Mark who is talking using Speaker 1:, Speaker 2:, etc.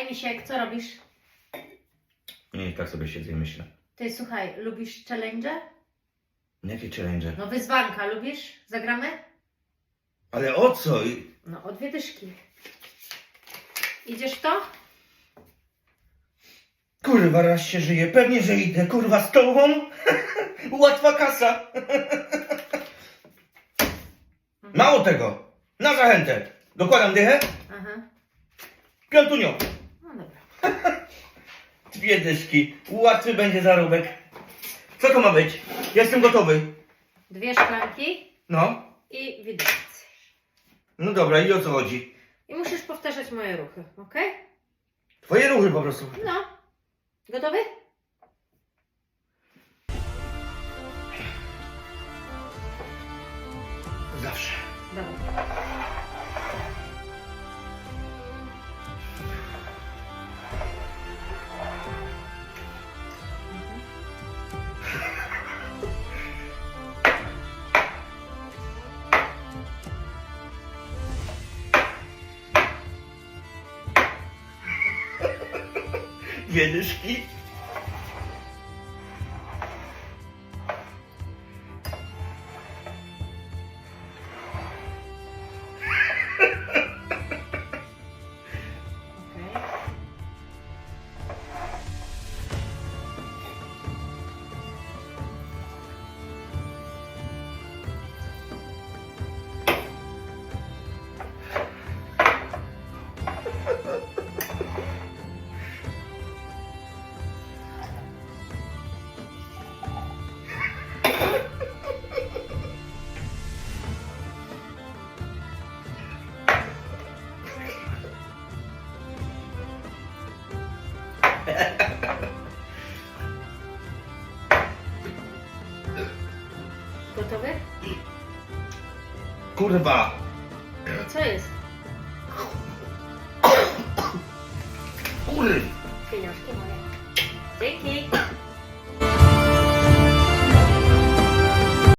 Speaker 1: Ej, Misiek, co robisz?
Speaker 2: Nie, tak sobie siedzę i myślę.
Speaker 1: Ty, słuchaj, lubisz challenge?
Speaker 2: Jakie challenge?
Speaker 1: No wyzwanka, lubisz? Zagramy?
Speaker 2: Ale o co? I-
Speaker 1: No, o dwie dyszki. Idziesz w to?
Speaker 2: Kurwa, raz się żyje. Pewnie, że idę. Kurwa, z tobą? Łatwa kasa. Mało tego. Na zachętę. Dokładam dychę.
Speaker 1: Aha.
Speaker 2: Piątunio. Dwie dyszki. Łatwy będzie zarobek. Co to ma być? Jestem gotowy.
Speaker 1: Dwie szklanki
Speaker 2: No.
Speaker 1: i widelec.
Speaker 2: No dobra, i o co chodzi?
Speaker 1: I musisz powtarzać moje ruchy, ok?
Speaker 2: Twoje ruchy po prostu.
Speaker 1: No. Gotowy?
Speaker 2: Zawsze.
Speaker 1: Dobra.
Speaker 2: Dwie
Speaker 1: Gotowy?
Speaker 2: Kurwa.
Speaker 1: No co jest?
Speaker 2: Kurwa.
Speaker 1: Pieniążki moje. Dzięki.